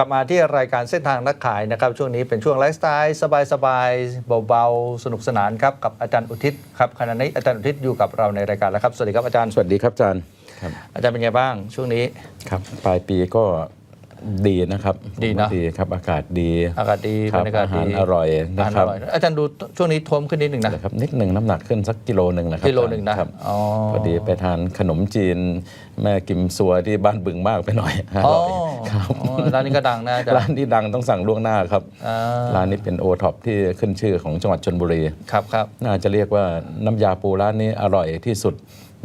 กลับมาที่รายการเส้นทางนักขายนะครับ ช่วงนี้เป็นช่วงไลฟ์สไตล์สบายๆเบาๆ สนุกสนานครับกับอาจารย์อุทิศครับขณะนี้อาจารย์อุทิศอยู่กับเราในรายการแล้วครับ สวัสดีครับอาจารย์สวัสดีครับอาจารย์ครับอาจารย์เป็นไงบ้างช่วงนี้ครับปลายปีก็ ดีนะครับดีนะ ดีครับอากาศดีอากาศดีครับบรรยากาศอาหารดีอร่อยอานะหารคอรับร่อยอาจารย์ดูช่วงนี้ท้วมขึ้นนิดหนึ่งนะ นะครับ นิดหนึ่งน้ำหนักขึ้นสักกิโลหนึ่งนะครับกิโลหนึ่งนะครับ อ๋อ พอดีไปทานขนมจีน แม่กิมซัวที่บ้านบึงมากไปหน่อยออ๋อร่อยครับอ๋อร้านนี้ก็ดังนะอาจารร้านย์ที่ดังต้องสั่งล่วงหน้าครับ อ่าร้านนี้เป็นโอท็อปที่ขึ้นชื่อของจังหวัดชนบุรี ครับครับ น่าจะเรียกว่าน้ำยาปูร้านนี้อร่อยที่สุด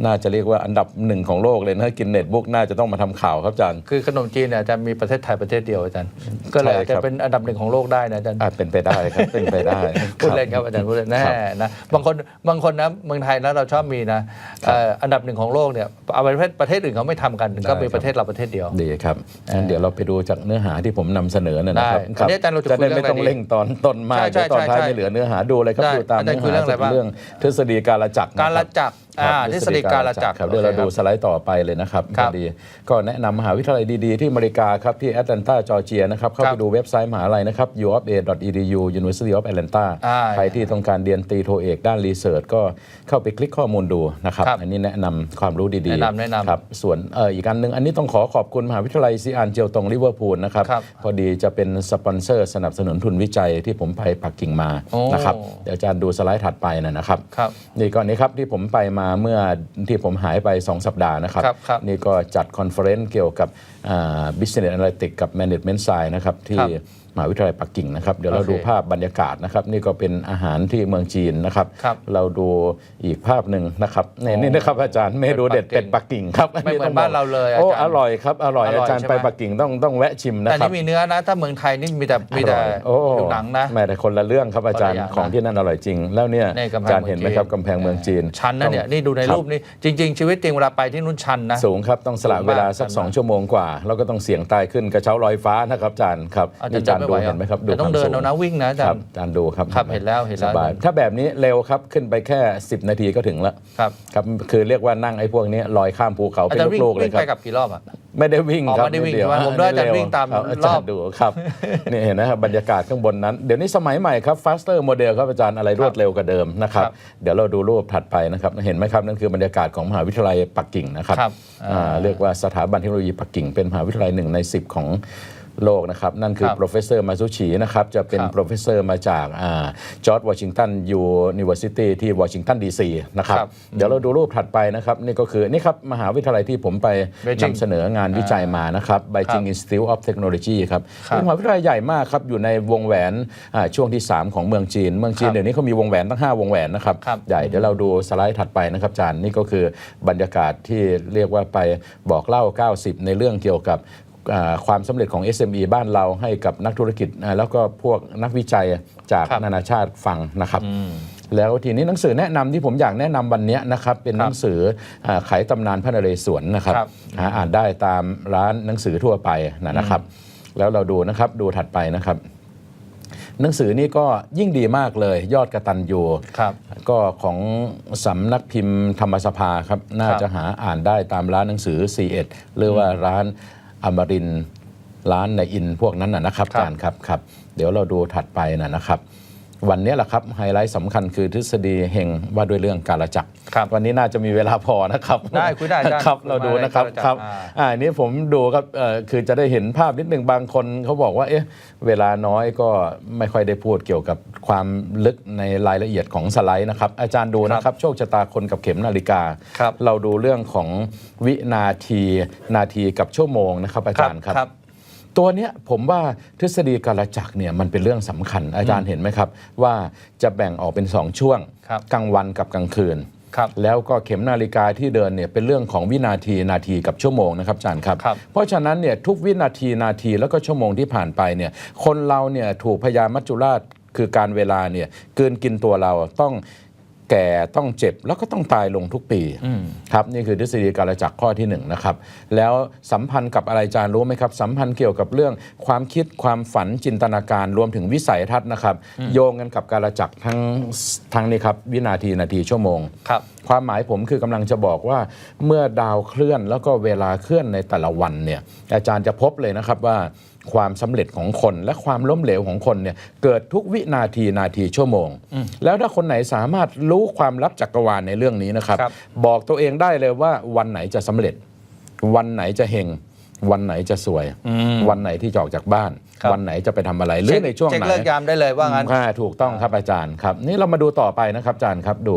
น่าจะเรียกว่าอันดับหนึ่งของโลกเลยนะกินเน็ตบุ๊กน่าจะต้องมาทำข่าวครับอาจารย์คือขนมจีนเนี่ยจะมีประเทศไทยประเทศเดียวอาจารย์ก็เลยอาจจะใช่ครับเป็นอันดับหนึ่งของโลกได้นะอาจารย์อาจเป็นไปได้ครับเป็นไปได้พูดเล่นครับอาจารย์พูดเล่นแน่นะบางคนบางคนนะเมืองไทยนะเราชอบมีนะเอ่ออันดับหนึ่งของโลกเนี่ยเอาประเทศประเทศอื่นเขาไม่ทำกันก็มีประเทศเราประเทศเดียวดีครับงั้นเดี๋ยวเราไปดูจากเนื้อหาที่ผมนำเสนอเนยนะครับได้ครัอันนี้อาจารย์เราจะคุยได้เรื่องไม่ต้องอะไรดีเร่งตอนต้นมากใช่ใช่เดี๋ยวตอนท้ายใช่ไม่เหลือเนื้อหาดูเลยครับได้ดูตามอาจารเนื้ย์อคุยหาเรื่องอะไรบ้างเรื่องทฤษฎีการละจักรนะการคละบจักรอ่าทฤษฎีการละจักรครับเดี๋ยวเราดูสไลด์ต่อไปเลยนะครับครัพบอดีก็แนะนำมหาวิทยาลัยดีๆ ที่อเมริกาครับ ที่แอตแลนตาจอร์เจียนะครับ เข้าครัไปบดูเว็บไซต์มหาลัยนะครับ uofa.edu University of Atlanta อ่าใครที่ต้องการเรียนตีโทเอกด้านรีเสิร์ชก็เข้าไปคลิกข้อมูลดูนะครับครับอันนี้แนะนำความรู้ดีๆแนะนำแนะนำครับส่วนเอ่ออีกอันหนึ่งอันนี้ต้องขอขอบคุณมหาวิทยาลัยซีอานเจียวตงลิเวอร์พูลนะครับครับพอดีจะเป็นสปอนเซอร์สนับสนุนทุนวิจัยที่ผมไปปักกิ่งมาโอ้นะครับเดี๋ยวอาจารย์ดูสไลด์ถัดไปนะนะครับครับนี่ก็นี้ครับที่ผมไปมาเมื่อที่ผมหายไป 2 สัปดาห์นะครับ ครับครับนี่ก็จัดคอนเฟอเรนซ์เกี่ยวกับอ่า Business Analytics กับ Management Science นะครับ ที่ครับ มหาวิทยาลัยปักกิ่งนะครับ เดี๋ยวเราโอเคดูภาพบรรยากาศนะครับ นี่ก็เป็นอาหารที่เมืองจีนนะครับครับเราดูอีกภาพหนึ่งนะครับนี่นี่นะครับอาจารย์เมนูเด็ดเป็เป็ดดปัปักกกิ่กิ่งงครับไม่เหมือนบ้านเราเลยอาโอ้จารย์อร่อยครับอร่อยอร่อยอาจารย์ใช่ไหมไปปักกิ่งต้องต้องแวะชิมนะแต่ครับนี่มีเนื้อนะ ถ้าเมืองไทยนี่มีแต่มีแต่อร่อยโอ้ผิวหนังนะแม่แต่คนละเรื่องครับอาจารย์คนละอย่างนะของที่นั่นอร่อยจริง แล้วเนี่ยในกำแพงอาจารย์เห็นไหมครับกำแพงเมืองจีนชันนะเนี่ยนี่ดูในครับรูปนี่จริง ๆ ชีวิตจริงเวลาไปที่นู่นชันนะสูงครับต้องสละสูงมากเวลาสักชันมากสองชั่วโมงกว่าแล้วก็ต้องเสี่ยงตายขึ้นกระเช้าลอยฟ้านะครับอาจารย์ครับอาจารนี่ย์อาจารย์ไม่ดูไหวเห็นไหมครับดูแต่ต้องความเดินสูงเอานะวิ่งนะอาจาครรับย์อาจารย์ดูครับครับเห็นแล้วเห็นแล้วสบายถ้าแบบนี้เร็วครับขึ้นไปแค่ 10 นาทีก็ถึงแล้วครับครับคือเรียกว่านั่งไอ้พวกนี้ลอยข้ามภูเขาอาเป็นจารย์วิ่งลูกๆเลวิ่ยงครัไปบกับกี่รอบอะไม่ได้วิ่งอ๋อครับไม่ได้วิ่งนิเยวใช่ไหมผมด้วยอาจารย์เวิ่งตามคบอาจารรอบย์ดูครับนี่เห็นนะครับบรรยากาศข้างบนนั้น เดี๋ยวนี้สมัยใหม่ครับ faster model ครับอาจารย์อะไรรวดเร็วกว่าเดิมนะครับครับเดี๋ยวเราดูรูปถัดไปนะครับเห็นไหมครับนั่นคือบรรยากาศของมหาวิทยาลัยปักกิ่งนะครับครับอ่าเรียกว่าสถาบันเทคโนโลยีปักกิ่งเป็นมหาวิทยาลัยหนึ่งใน 10 ของ โลกนะครับ นั่นคือครับ professor มาซุชินะครับ จะเป็นครับ professor มาจากจอร์จวอชิงตันยูนิเวอร์ซิตี้ที่วอชิงตันดีซีนะครับครับเดี๋ยวเราดูรูปถัดไปนะครับ นี่ก็คือนี่ครับ มหาวิทยาลัยที่ผมไป Beijing นำเสนองานวิจัยมานะครับ Beijing Institute of Technology ครับครับเป็นมหาวิทยาลัยใหญ่มากครับ อยู่ในวงแหวนอ่าช่วงที่ 3 ของเมืองจีน เมืองจีครับนเดี๋ยวนี้เขามีวงแหวนตั้ง 5 วงแหวนนะครับครับใหญ่เดี๋ยวเราดูสไลด์ถัดไปนะครับอาจารย์นี่ก็คือบรรยากาศที่เรียกว่าไปบอกเล่า 90 ในเรื่องเกี่ยวกับอ่า ความสำเร็จของ SME บ้านเราให้กับนักธุรกิจอ่าแล้วก็พวกนักวิจัยจากครับนานาชาติฟังนะครับ แล้วทีนี้หนังสือแนะนำที่ผมอยากแนะนำวันนี้นะครับ เป็นหนังสืออ่าไขตำนานพระนเรศวรนะครับครับหาอ่านได้ตามร้านหนังสือทั่วไปนะนะครับ แล้วเราดูนะครับดูถัดไปนะครับหนังสือนี้ก็ยิ่งดีมากเลยยอดกระตันยูครับก็ของสำนักพิมพ์ธรรมสภาครับ น่าจะหาอ่านได้ตามร้านหนังสือ C1 หรือว่าร้าน อมรินทร์ร้านในอินพวกนั้นนะนะครับครับอาจารย์ครับครับ เดี๋ยวเราดูถัดไปนะนะครับ วันนี้แหละครับไฮไลท์สำคัญคือทฤษฎีเฮงว่าด้วยเรื่องการละจักรครับวันนี้น่าจะมีเวลาพอนะครับได้คุยได้อาจารย์ครับเราดูนะครับคุยได้ครับอ่าอ่าอันนี้ผมดูครับเอ่อคือจะได้เห็นภาพนิดหนึ่งบางคนเขาบอกว่าเอ๊ะเวลาน้อยก็ไม่ค่อยได้พูดเกี่ยวกับความลึกในรายละเอียดของสไลด์นะครับ อาจารย์ดูนะครับโชคชะตาคนกับเข็มนาฬิกาครับเราดูเรื่องของวินาทีนาทีกับชั่วโมงนะครับอาจารย์ครับครับ ตัวเนี้ยผมว่าทฤษฎีการละจักรเนี่ยมันเป็นเรื่องสำคัญอาจารย์เห็นไหมครับ ว่าจะแบ่งออกเป็นสองช่วงครับกลางวันกับกลางคืนครับแล้วก็เข็มนาฬิกาที่เดินเนี่ยเป็นเรื่องของวินาทีนาทีกับชั่วโมงนะครับอาจารย์ครับครับ เพราะฉะนั้นเนี่ยทุกวินาทีนาทีแล้วก็ชั่วโมงที่ผ่านไปเนี่ยคนเราเนี่ยถูกพยามัจจุราชคือการเวลาเนี่ยเกินกินตัวเราต้อง แก่ต้องเจ็บแล้วก็ต้องตายลงทุกปีครับนี่คือทฤษฎีการละจักรข้อที่หนึ่งนะครับแล้วสัมพันธ์กับอะไรอาจารย์รู้ไหมครับ สัมพันธ์เกี่ยวกับเรื่องความคิดความฝันจินตนาการรวมถึงวิสัยทัศน์นะครับ โยงกันกับการละจักรทั้งทั้งนี้ครับวินาทีนาทีชั่วโมงครับความหมายผมคือกำลังจะบอกว่าเมื่อดาวเคลื่อนแล้วก็เวลาเคลื่อนในแต่ละวันเนี่ยอาจารย์จะพบเลยนะครับว่า ความสำเร็จของคนและความล้มเหลวของคนเนี่ยเกิดทุกวินาทีนาทีชั่วโมง แล้วถ้าคนไหนสามารถรู้ความลับจักรวาลในเรื่องนี้นะครับครับบอกตัวเองได้เลยว่าวันไหนจะสำเร็จ วันไหนจะเฮงวันไหนจะสวย วันไหนที่จะออกจากบ้านครับวันไหนจะไปทำอะไรหรือในช่วงเช็คไหนเลิกยามได้เลยว่างั้นค่ะถูกต้องครับอาจารย์ครับ นี่เรามาดูต่อไปนะครับอาจารย์ครับดู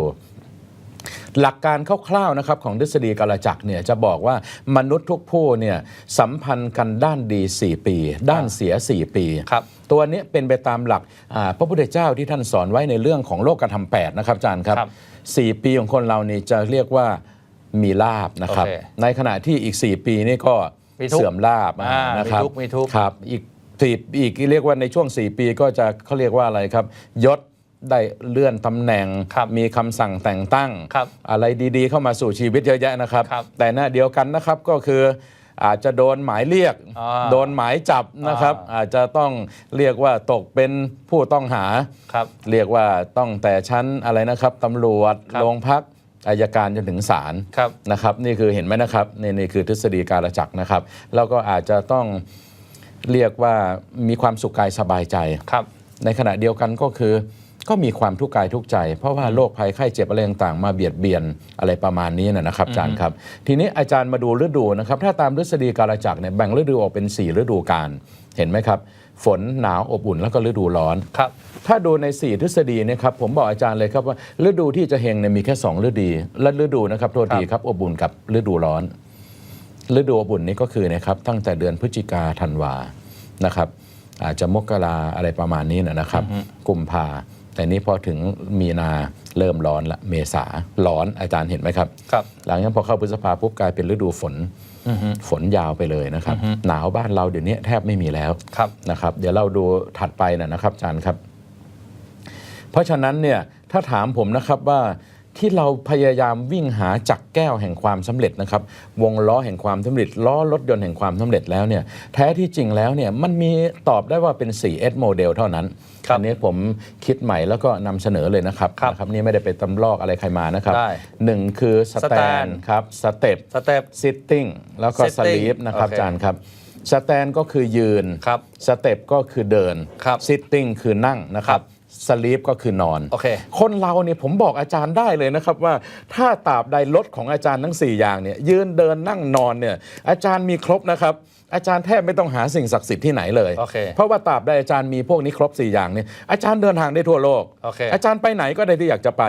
หลักการคร่าวๆนะครับของทฤษฎีกาลจักรเนี่ยจะบอกว่ามนุษย์ทุกผู้เนี่ยสัมพันธ์กันด้านดี 4 ปี ด้านเสีย 4 ปี ครับ ตัวนี้เป็นไปตามหลักอ่าพระพุทธเจ้าที่ท่านสอนไว้ในเรื่องของโลกธรรมแปดนะครับอาจารย์ครับ ครับสี่ปีของคนเรานี่จะเรียกว่ามีลาบนะครับ โอเคในขณะที่อีก 4 ปีนี่ก็มีทุกข์เสื่อมลาบอ่านะครับมีทุกข์มีทุกข์ ครับอีกสี่อีกเรียกว่าในช่วง 4 ปีก็จะเขาเรียกว่าอะไรครับ ยศ ได้เลื่อนตำแหน่งครับมีคำสั่งแต่งตั้งครับอะไรดีๆ เข้ามาสู่ชีวิตเยอะแยะนะครับครับ แต่หน้าเดียวกันนะครับก็คืออาจจะโดนหมายเรียกอ่าโดนหมายจับนะครับอ่าอาจจะต้องเรียกว่าตกเป็นผู้ต้องหาครับเรียกว่าต้องแต่ชั้นอะไรนะครับตำรวจครับโรงพักอายการจนถึงศาลครับนะครับ นี่คือเห็นไหมนะครับนี่นี่คือทฤษฎีการจักรนะครับ แล้วก็อาจจะต้องเรียกว่ามีความสุขกายสบายใจครับในขณะเดียวกันก็คือ ก็มีความทุกข์กายทุกข์ใจ เพราะว่าโรคภัยไข้เจ็บอะไรต่างๆมาเบียดเบียนอะไรประมาณนี้นะนะครับอาจารย์ครับ ทีนี้อาจารย์มาดูฤดูนะครับถ้าตามทฤษฎีกาลจักรเนี่ยแบ่งฤดูออกเป็น 4 ฤดูกาลเห็นไหมครับ ฝนหนาวอบอุ่นแล้วก็ฤดูร้อนครับถ้าดูใน 4 ทฤษฎีเนะครับผมบอกอาจารย์เลยครับว่าฤดูที่จะเฮงเนี่ยมีแค่ 2 ฤดูและฤดูนะครับโทษทีครับอบอุ่นกับฤดูร้อน ฤดูอบอุ่นนี้ก็คือนะครับตั้งแต่เดือนพฤศจิกาธันวานะครับอาจจะมกราอะไรประมาณนี้นะนะครับ กุมภา แต่นี้พอถึงมีนาเริ่มร้อนละเมษาร้อนอาจารย์เห็นไหมครับ ครับ หลังจากนั้นพอเข้าพฤษภาปุ๊บกลายเป็นฤดูฝนฝนยาวไปเลยนะครับ หนาวบ้านเราเดี๋ยวนี้แทบไม่มีแล้วครับนะครับ เดี๋ยวเราดูถัดไปนะนะครับอาจารย์ครับ เพราะฉะนั้นเนี่ยถ้าถามผมนะครับว่า ที่เราพยายามวิ่งหาจักรแก้วแห่งความสำเร็จนะครับ วงล้อแห่งความสำเร็จล้อรถยนต์แห่งความสำเร็จแล้วเนี่ยแท้ที่จริงแล้วเนี่ยมันมีตอบได้ว่าเป็น 4S โมเดลเท่านั้นครับอันนี้ผมคิดใหม่แล้วก็นำเสนอเลยนะครับครับนะครับนี่ไม่ได้ไปตำลอกอะไรใครมานะครับได้หนึ่งคือสแตน stand ครับสเต็ปสเต็ป sitting แล้วก็ Sitting sleep นะครับโอเคอาจารย์ครับสแตนก็คือยืนครับสเต็ปก็คือเดินครับ sitting คือนั่งนะครัครับบ สลีปก็คือนอนโอเค คนเราเนี่ยผมบอกอาจารย์ได้เลยนะครับว่าถ้าตราบใดรถของอาจารย์ทั้ง 4 อย่างเนี่ยยืนเดินนั่งนอนเนี่ยอาจารย์มีครบนะครับ อาจารย์แทบไม่ต้องหาสิ่งศักดิ์สิทธิ์ที่ไหนเลยโอเคเพราะว่าตราบใดอาจารย์มีพวกนี้ครบ 4 อย่างเนี่ยอาจารย์เดินทางได้ทั่วโลก โอเคอาจารย์ไปไหนก็ได้ที่อยากจะไป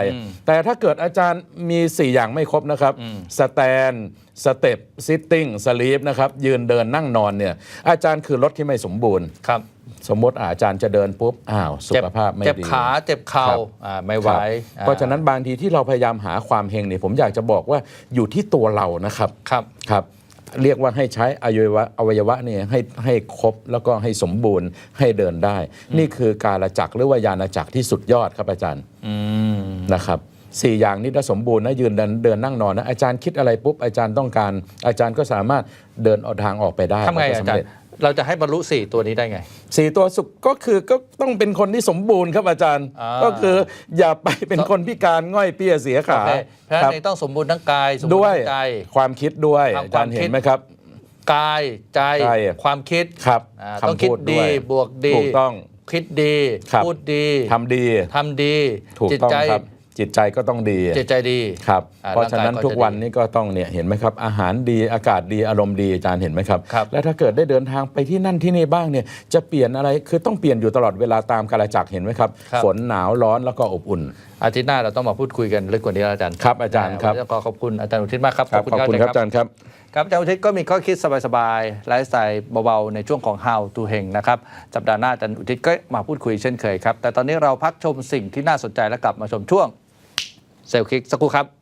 แต่ถ้าเกิดอาจารย์มี 4 อย่างไม่ครบนะครับสแตนสเต็ปซิตติ้งสลีปนะครับยืนเดินนั่งนอนเนี่ยอาจารย์คือรถที่ไม่สมบูรณ์ ครับสมมติอาจารย์จะเดินปุ๊บอ้าวสุเจ็บขภาพไม่ดี เจ็บขาเจ็บเข่าครับอ่าไม่ไหวครับอ่เพราะฉะนั้นบางทีที่เราพยายามหาความเฮงเนี่ยผมอยากจะบอกว่าอยู่ที่ตัวเรานะครับครับ ครับ เรียกว่าให้ใช้อวัยวะอวัยวะเนี่ยให้ให้ครบแล้วก็ให้สมบูรณ์ให้เดินได้ นี่คือการละจักรหรือว่ายานจักรที่สุดยอดครับอาจารย์อืมนะครับ สี่อย่างนี้ถ้าสมบูรณ์นะยืนเดินเดินนั่งนอนนะอาจารย์คิดอะไรปุ๊บอาจารย์ต้องการ อาจารย์ก็สามารถเดินเอาทางออกไปได้ทำไงแล้วก็อาสำจารเร็จย์เราจะให้บรรลุสี่ตัวนี้ได้ไง สี่ตัวสุขก็คือก็ต้องเป็นคนที่สมบูรณ์ครับอาจารย์ อ่า ก็คืออย่าไปเป็นคนพิการง่อยเปี้ยเสียโอขาเคเพราะฉะคนั้รับนเองต้องสมบูรณ์ทั้งกายสมบูรด้วณ์ยทั้งใจ ความคิดด้วยครับอาจารย์ความคิด เห็นไหมครับ กายใจใจ ความคิดครับอ่าคำต้องคิดพูดดีด้วยบวกดี ถูกต้อง คิดดี ครับ พูดดีทำดี ทำดี ถูกจิตต้องใจครับ จิตใจก็ต้องดีจิตใจดีครับอ่าเพราะฉะนั้นร่างกายก็ทุกวันจะดีนี้ก็ต้องเนี่ยเห็นไหมครับ อาหารดีอากาศดีอารมณ์ดีอาจารย์เห็นไหมครับครับแล้วถ้าเกิดได้เดินทางไปที่นั่นที่นี่บ้างเนี่ยจะเปลี่ยนอะไรคือต้องเปลี่ยนอยู่ตลอดเวลาตามกาลจักรเห็นไหมครับครับฝนหนาวร้อนแล้วก็อบอุ่นอาทิตย์หน้าเราต้องมาพูดคุยกันลึกกว่านี้แล้วอาจารย์ครับอาจารย์ครับวันนี้ขอขอบคุณอาจารย์อุทิศมากครับครับขอบคุณครับอาจารย์ครับครับอาจารย์อุทิศก็มีข้อคิดสบายๆไลฟ์สไตล์เบาๆในช่วงของ How to เฮงนะครับสัปดาห์หน้าอาจารย์อุทิศก็มาพูดคุยเช่นเคยครับแต่ตอนนี้เราพักชมสิ่งที่น่าสนใจแล้วกลับมาชมช่วง เซลล์คิกสักครู่ครับ